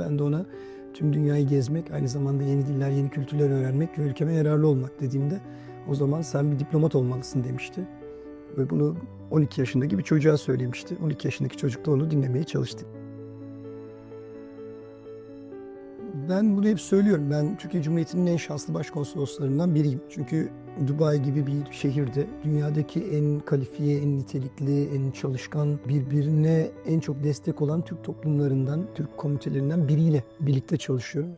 Ben de ona tüm dünyayı gezmek, aynı zamanda yeni diller, yeni kültürler öğrenmek ve ülkeme yararlı olmak dediğimde o zaman sen bir diplomat olmalısın demişti. Ve bunu 12 yaşındaki bir çocuğa söylemişti. 12 yaşındaki çocuk da onu dinlemeye çalıştı. Ben bunu hep söylüyorum. Ben Türkiye Cumhuriyeti'nin en şanslı başkonsoloslarından biriyim. Çünkü Dubai gibi bir şehirde dünyadaki en kalifiye, en nitelikli, en çalışkan, birbirine en çok destek olan Türk toplumlarından, Türk komitelerinden biriyle birlikte çalışıyorum.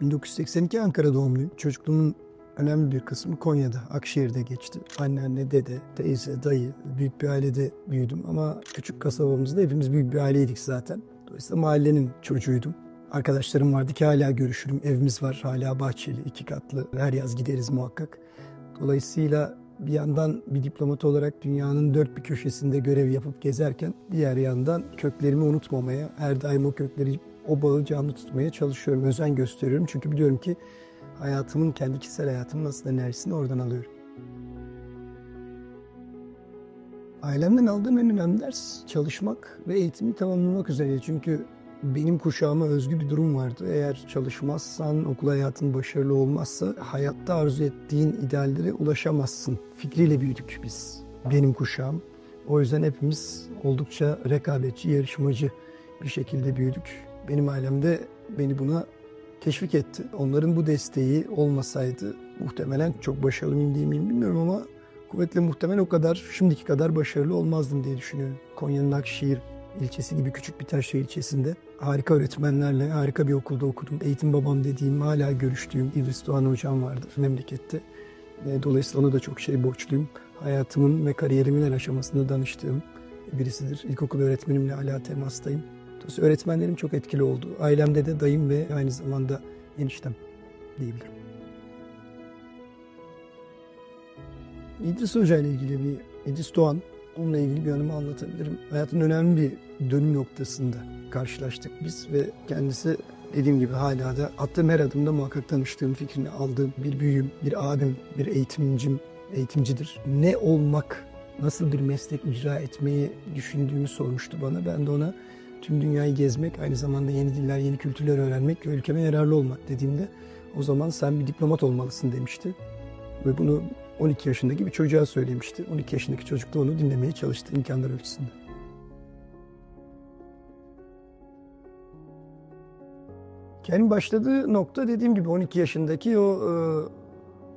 1982 Ankara doğumluyum. Çocukluğumun önemli bir kısmı Konya'da, Akşehir'de geçti. Anneanne, dede, teyze, dayı, büyük bir ailede büyüdüm. Ama küçük kasabamızda hepimiz büyük bir aileydik zaten. Dolayısıyla mahallenin çocuğuydum. Arkadaşlarım vardı ki hala görüşürüm. Evimiz var hala bahçeli, iki katlı. Her yaz gideriz muhakkak. Dolayısıyla bir yandan bir diplomat olarak dünyanın dört bir köşesinde görev yapıp gezerken diğer yandan köklerimi unutmamaya, her daim o kökleri, o bağı canlı tutmaya çalışıyorum, özen gösteriyorum. Çünkü biliyorum ki hayatımın, kendi kişisel hayatımın nasıl enerjisini oradan alıyorum. Ailemden aldığım en önemli ders çalışmak ve eğitimi tamamlamak üzere. Çünkü benim kuşağıma özgü bir durum vardı. Eğer çalışmazsan, okul hayatın başarılı olmazsa hayatta arzu ettiğin ideallere ulaşamazsın. Fikriyle büyüdük biz. Benim kuşağım. O yüzden hepimiz oldukça rekabetçi, yarışmacı bir şekilde büyüdük. Benim ailemde beni buna teşvik etti. Onların bu desteği olmasaydı muhtemelen çok başarılı mıyım değil miyim bilmiyorum ama kuvvetle muhtemel o kadar şimdiki kadar başarılı olmazdım diye düşünüyorum. Konya'nın Akşehir ilçesi gibi küçük bir taşra ilçesinde harika öğretmenlerle harika bir okulda okudum. Eğitim babam dediğim hala görüştüğüm İdris Doğan hocam vardı memlekette. E, dolayısıyla ona da çok şey borçluyum. Hayatımın ve kariyerimin her aşamasında danıştığım birisidir. İlkokul öğretmenimle hala temastayım. Dolayısıyla öğretmenlerim çok etkili oldu. Ailemde de dayım ve aynı zamanda eniştem diyebilirim. İdris Hoca ile ilgili bir İdris Doğan onunla ilgili bir anımı anlatabilirim. Hayatın önemli bir dönüm noktasında karşılaştık biz ve kendisi dediğim gibi hala da attığım her adımda muhakkak tanıştığım fikrini aldığım bir büyüğüm, bir abim, bir eğitimcim, eğitimcidir. Ne olmak, nasıl bir meslek icra etmeyi düşündüğümü sormuştu bana. Ben de ona tüm dünyayı gezmek, aynı zamanda yeni diller, yeni kültürler öğrenmek ve ülkeme yararlı olmak dediğimde o zaman sen bir diplomat olmalısın demişti. Ve bunu 12 yaşındaki bir çocuğa söylemişti. 12 yaşındaki çocuk da onu dinlemeye çalıştı imkanlar ölçüsünde. Kendi başladığı nokta dediğim gibi 12 yaşındaki o e,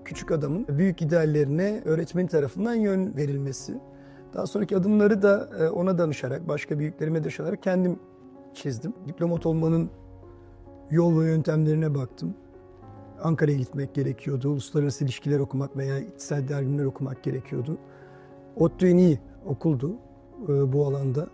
küçük adamın büyük ideallerine öğretmeni tarafından yön verilmesi. Daha sonraki adımları da e, ona danışarak, başka büyüklerime danışarak kendim çizdim. Diplomat olmanın yol ve yöntemlerine baktım. Ankara'ya gitmek gerekiyordu. Uluslararası ilişkiler okumak veya içsel dergiler okumak gerekiyordu. ODTÜ en iyi okuldu e, bu alanda.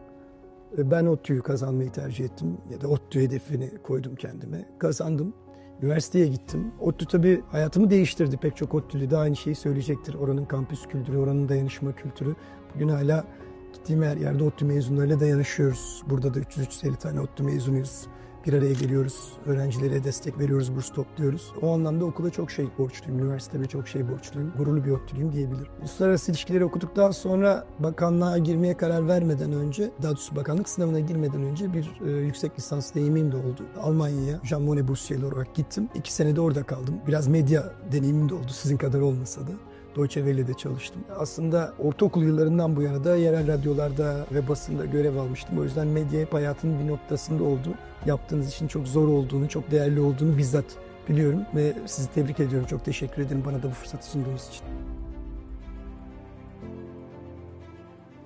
E, ben ODTÜ'yü kazanmayı tercih ettim ya da ODTÜ hedefini koydum kendime. Kazandım. Üniversiteye gittim. ODTÜ tabii hayatımı değiştirdi. Pek çok ODTÜ'lü de aynı şeyi söyleyecektir. Oranın kampüs kültürü, oranın dayanışma kültürü. Bugün hala gittiğim her yerde ODTÜ mezunlarıyla dayanışıyoruz. Burada da 350 tane ODTÜ mezunuyuz bir araya geliyoruz. Öğrencilere destek veriyoruz, burs topluyoruz. O anlamda okula çok şey borçluyum. Üniversiteme çok şey borçluyum. Gururlu bir ODTÜ'lüyüm diyebilirim. Uluslararası ilişkileri okuduktan sonra bakanlığa girmeye karar vermeden önce, daha doğrusu bakanlık sınavına girmeden önce bir e, yüksek lisans deneyimim de oldu. Almanya'ya Jean Monnet bursiyeri olarak gittim. İki senede orada kaldım. Biraz medya deneyimim de oldu sizin kadar olmasa da. Deutsche Welle'de çalıştım. Aslında ortaokul yıllarından bu yana da yerel radyolarda ve basında görev almıştım. O yüzden medya hep hayatımın bir noktasında oldu. Yaptığınız için çok zor olduğunu, çok değerli olduğunu bizzat biliyorum ve sizi tebrik ediyorum. Çok teşekkür ederim bana da bu fırsatı sunduğunuz için.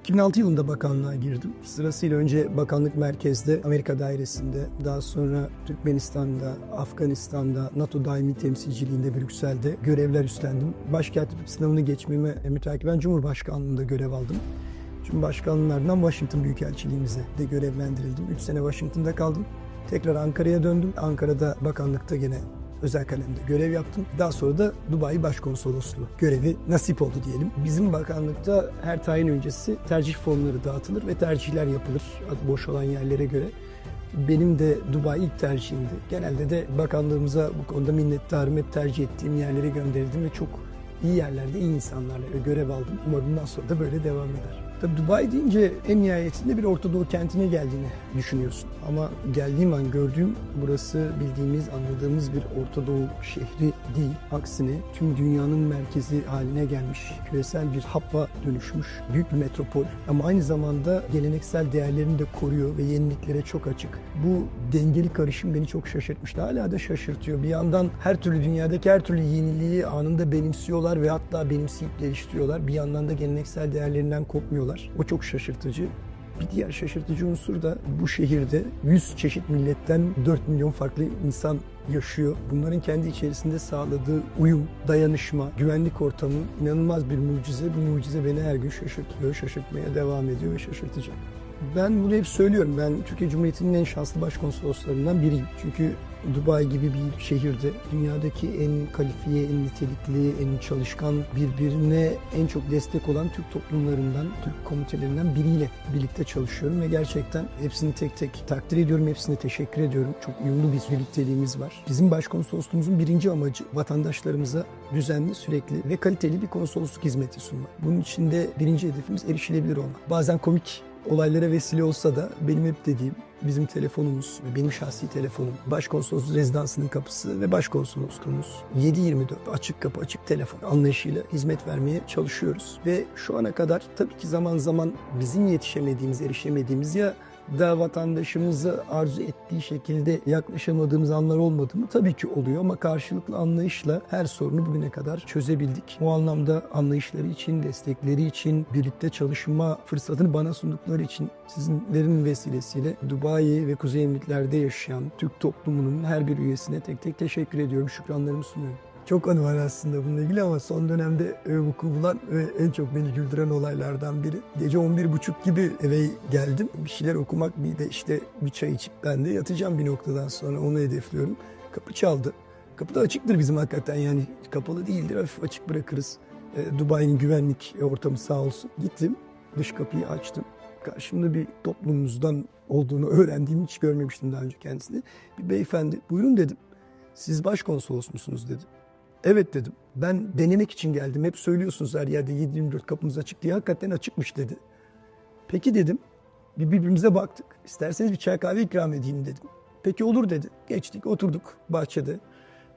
2006 yılında bakanlığa girdim. Sırasıyla önce bakanlık merkezde, Amerika dairesinde, daha sonra Türkmenistan'da, Afganistan'da, NATO daimi temsilciliğinde Brüksel'de görevler üstlendim. Başkentlik sınavını geçmeme mütakiben Cumhurbaşkanlığında görev aldım. Cumhurbaşkanlığından Washington Büyükelçiliğimize de görevlendirildim. 3 sene Washington'da kaldım. Tekrar Ankara'ya döndüm. Ankara'da bakanlıkta gene özel kalemde görev yaptım. Daha sonra da Dubai Başkonsolosluğu görevi nasip oldu diyelim. Bizim bakanlıkta her tayin öncesi tercih formları dağıtılır ve tercihler yapılır boş olan yerlere göre. Benim de Dubai ilk tercihimdi. Genelde de bakanlığımıza bu konuda minnettarım. Hep tercih ettiğim yerlere gönderildim ve çok iyi yerlerde iyi insanlarla görev aldım. Umarım bundan sonra da böyle devam eder. Tabii Dubai deyince en nihayetinde bir Orta Doğu kentine geldiğini düşünüyorsun. Ama geldiğim an gördüğüm burası bildiğimiz, anladığımız bir Orta Doğu şehri değil. Aksine tüm dünyanın merkezi haline gelmiş, küresel bir happa dönüşmüş büyük bir metropol. Ama aynı zamanda geleneksel değerlerini de koruyor ve yeniliklere çok açık. Bu dengeli karışım beni çok şaşırtmıştı. Hala da şaşırtıyor. Bir yandan her türlü dünyadaki her türlü yeniliği anında benimsiyorlar ve hatta benimseyip geliştiriyorlar. Bir yandan da geleneksel değerlerinden kopmuyorlar. O çok şaşırtıcı. Bir diğer şaşırtıcı unsur da bu şehirde 100 çeşit milletten 4 milyon farklı insan yaşıyor. Bunların kendi içerisinde sağladığı uyum, dayanışma, güvenlik ortamı inanılmaz bir mucize. Bu mucize beni her gün şaşırtıyor, şaşırtmaya devam ediyor ve şaşırtacak. Ben bunu hep söylüyorum. Ben Türkiye Cumhuriyeti'nin en şanslı başkonsoloslarından biriyim. Çünkü Dubai gibi bir şehirde dünyadaki en kalifiye, en nitelikli, en çalışkan, birbirine en çok destek olan Türk toplumlarından, Türk komitelerinden biriyle birlikte çalışıyorum ve gerçekten hepsini tek tek takdir ediyorum, hepsine teşekkür ediyorum. Çok uyumlu bir birlikteliğimiz var. Bizim başkonsolosluğumuzun birinci amacı vatandaşlarımıza düzenli, sürekli ve kaliteli bir konsolosluk hizmeti sunmak. Bunun içinde birinci hedefimiz erişilebilir olmak. Bazen komik olaylara vesile olsa da benim hep dediğim bizim telefonumuz benim şahsi telefonum, başkonsolosluk rezidansının kapısı ve başkonsolosluğumuz 7-24 açık kapı açık telefon anlayışıyla hizmet vermeye çalışıyoruz. Ve şu ana kadar tabii ki zaman zaman bizim yetişemediğimiz, erişemediğimiz ya da vatandaşımızı arzu ettiği şekilde yaklaşamadığımız anlar olmadı mı? Tabii ki oluyor ama karşılıklı anlayışla her sorunu bugüne kadar çözebildik. Bu anlamda anlayışları için, destekleri için, birlikte çalışma fırsatını bana sundukları için sizinlerin vesilesiyle Dubai ve Kuzey Emirliklerde yaşayan Türk toplumunun her bir üyesine tek tek teşekkür ediyorum, şükranlarımı sunuyorum. Çok anı var aslında bununla ilgili ama son dönemde vuku bulan ve en çok beni güldüren olaylardan biri. Gece 11.30 gibi eve geldim. Bir şeyler okumak bir de işte bir çay içip ben de yatacağım bir noktadan sonra onu hedefliyorum. Kapı çaldı. Kapı da açıktır bizim hakikaten yani kapalı değildir hafif açık bırakırız. E, Dubai'nin güvenlik ortamı sağ olsun. Gittim dış kapıyı açtım. Karşımda bir toplumumuzdan olduğunu öğrendiğimi hiç görmemiştim daha önce kendisini. Bir beyefendi buyurun dedim. Siz başkonsolos musunuz dedi. Evet dedim. Ben denemek için geldim. Hep söylüyorsunuz her yerde 7-24 kapımız açık diye. Hakikaten açıkmış dedi. Peki dedim. Bir birbirimize baktık. İsterseniz bir çay kahve ikram edeyim dedim. Peki olur dedi. Geçtik oturduk bahçede.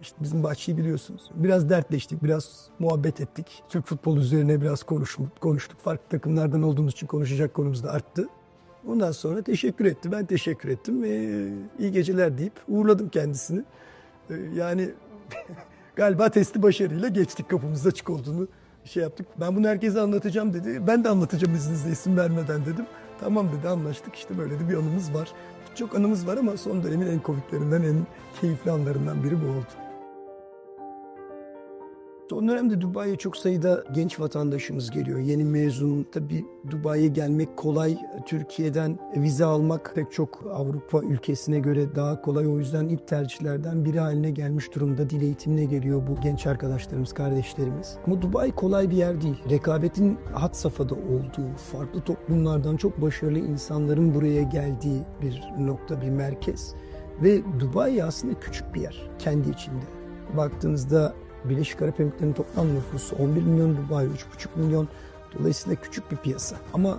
İşte bizim bahçeyi biliyorsunuz. Biraz dertleştik, biraz muhabbet ettik. Türk futbolu üzerine biraz konuştuk. konuştuk. Farklı takımlardan olduğumuz için konuşacak konumuz da arttı. Ondan sonra teşekkür etti. Ben teşekkür ettim ve iyi geceler deyip uğurladım kendisini. Ee, Yani galiba testi başarıyla geçtik kapımız açık olduğunu şey yaptık. Ben bunu herkese anlatacağım dedi. Ben de anlatacağım izninizle isim vermeden dedim. Tamam dedi anlaştık işte böyle de bir anımız var. Çok anımız var ama son dönemin en komiklerinden en keyifli anlarından biri bu oldu. Son dönemde Dubai'ye çok sayıda genç vatandaşımız geliyor. Yeni mezun. Tabii Dubai'ye gelmek kolay. Türkiye'den vize almak pek çok Avrupa ülkesine göre daha kolay. O yüzden ilk tercihlerden biri haline gelmiş durumda. Dil eğitimine geliyor bu genç arkadaşlarımız, kardeşlerimiz. Ama Dubai kolay bir yer değil. Rekabetin had safhada olduğu, farklı toplumlardan çok başarılı insanların buraya geldiği bir nokta, bir merkez. Ve Dubai aslında küçük bir yer kendi içinde. Baktığınızda Birleşik Arap Emirlikleri'nin toplam nüfusu 11 milyon, Dubai 3,5 milyon. Dolayısıyla küçük bir piyasa. Ama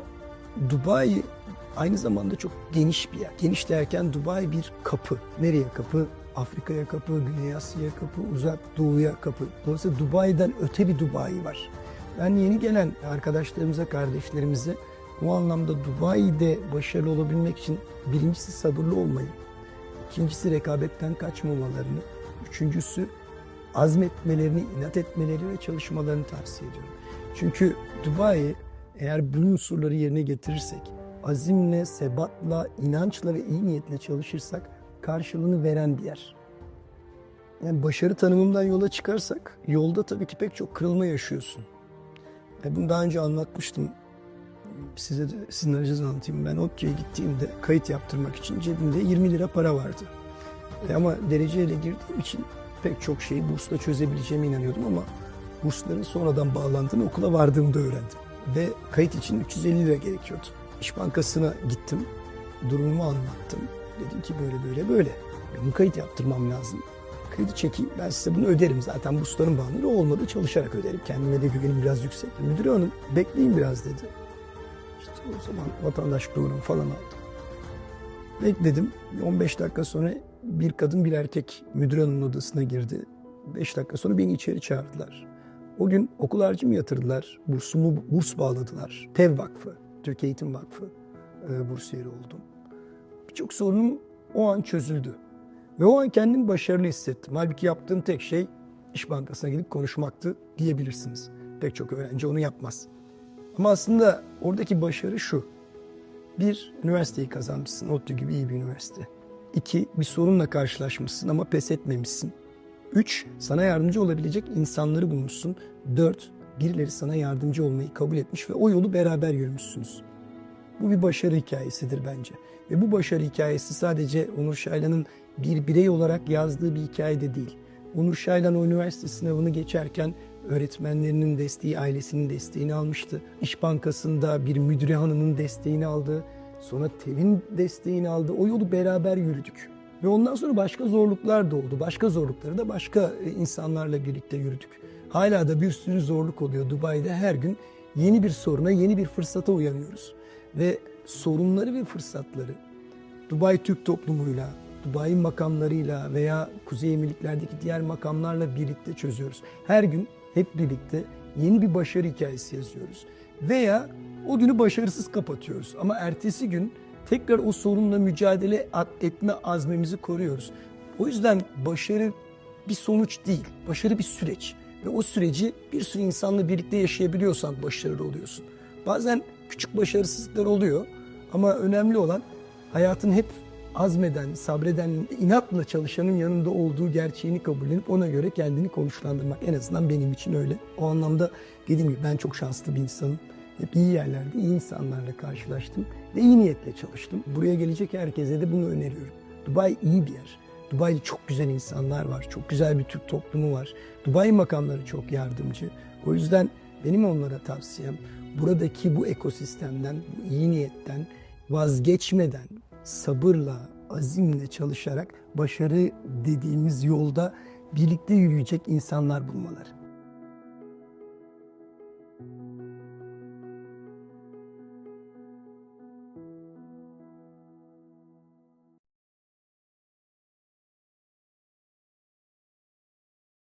Dubai aynı zamanda çok geniş bir yer. Geniş derken Dubai bir kapı. Nereye kapı? Afrika'ya kapı, Güney Asya'ya kapı, Uzak Doğu'ya kapı. Dolayısıyla Dubai'den öte bir Dubai var. Ben yeni gelen arkadaşlarımıza, kardeşlerimize bu anlamda Dubai'de başarılı olabilmek için birincisi sabırlı olmayı, ikincisi rekabetten kaçmamalarını, üçüncüsü azmetmelerini, inat etmeleri ve çalışmalarını tavsiye ediyorum. Çünkü Dubai eğer bu unsurları yerine getirirsek, azimle, sebatla, inançla ve iyi niyetle çalışırsak karşılığını veren bir yer. Yani başarı tanımından yola çıkarsak, yolda tabii ki pek çok kırılma yaşıyorsun. E bunu daha önce anlatmıştım. Size de sizin aracınızla anlatayım. Ben ODTÜ'ye gittiğimde kayıt yaptırmak için cebimde 20 lira para vardı. E ama dereceyle girdiğim için pek çok şeyi bursla çözebileceğime inanıyordum ama bursların sonradan bağlandığını okula vardığımda öğrendim. Ve kayıt için 350 lira gerekiyordu. İş Bankası'na gittim, durumumu anlattım. Dedim ki böyle böyle böyle. Benim kayıt yaptırmam lazım. Kredi çekeyim ben size bunu öderim. Zaten bursların bağımları olmadı çalışarak öderim. Kendime de güvenim biraz yüksek. Müdür hanım bekleyin biraz dedi. İşte o zaman vatandaşlık numaramı falan aldım. Bekledim. 15 dakika sonra bir kadın bir erkek müdür hanımın odasına girdi. 5 dakika sonra beni içeri çağırdılar. O gün okul harcımı yatırdılar. Bursumu burs bağladılar. TEV Vakfı, Türkiye Eğitim Vakfı e, bursiyeri oldum. Birçok sorunum o an çözüldü. Ve o an kendimi başarılı hissettim. Halbuki yaptığım tek şey İş Bankası'na gidip konuşmaktı diyebilirsiniz. Pek çok öğrenci onu yapmaz. Ama aslında oradaki başarı şu. Bir, üniversiteyi kazanmışsın. ODTÜ gibi iyi bir üniversite. İki, bir sorunla karşılaşmışsın ama pes etmemişsin. Üç, sana yardımcı olabilecek insanları bulmuşsun. Dört, birileri sana yardımcı olmayı kabul etmiş ve o yolu beraber yürümüşsünüz. Bu bir başarı hikayesidir bence. Ve bu başarı hikayesi sadece Onur Şaylan'ın bir birey olarak yazdığı bir hikaye de değil. Onur Şaylan o üniversite sınavını geçerken öğretmenlerinin desteği, ailesinin desteğini almıştı. İş Bankası'nda bir müdüre hanımın desteğini aldı. Sonra TEV'in desteğini aldı. O yolu beraber yürüdük. Ve ondan sonra başka zorluklar da oldu. Başka zorlukları da başka e, insanlarla birlikte yürüdük. Hala da bir sürü zorluk oluyor. Dubai'de her gün yeni bir soruna, yeni bir fırsata uyanıyoruz. Ve sorunları ve fırsatları Dubai Türk toplumuyla, Dubai makamlarıyla veya Kuzey Emirliklerdeki diğer makamlarla birlikte çözüyoruz. Her gün hep birlikte yeni bir başarı hikayesi yazıyoruz. Veya o günü başarısız kapatıyoruz. Ama ertesi gün tekrar o sorunla mücadele etme azmimizi koruyoruz. O yüzden başarı bir sonuç değil, başarı bir süreç. Ve o süreci bir sürü insanla birlikte yaşayabiliyorsan başarılı oluyorsun. Bazen küçük başarısızlıklar oluyor ama önemli olan hayatın hep azmeden, sabreden, inatla çalışanın yanında olduğu gerçeğini kabullenip ona göre kendini konuşlandırmak. En azından benim için öyle. O anlamda dediğim gibi ben çok şanslı bir insanım. Hep iyi yerlerde, iyi insanlarla karşılaştım ve iyi niyetle çalıştım. Buraya gelecek herkese de bunu öneriyorum. Dubai iyi bir yer. Dubai'de çok güzel insanlar var. Çok güzel bir Türk toplumu var. Dubai makamları çok yardımcı. O yüzden benim onlara tavsiyem buradaki bu ekosistemden, bu iyi niyetten vazgeçmeden, sabırla, azimle çalışarak başarı dediğimiz yolda birlikte yürüyecek insanlar bulmaları.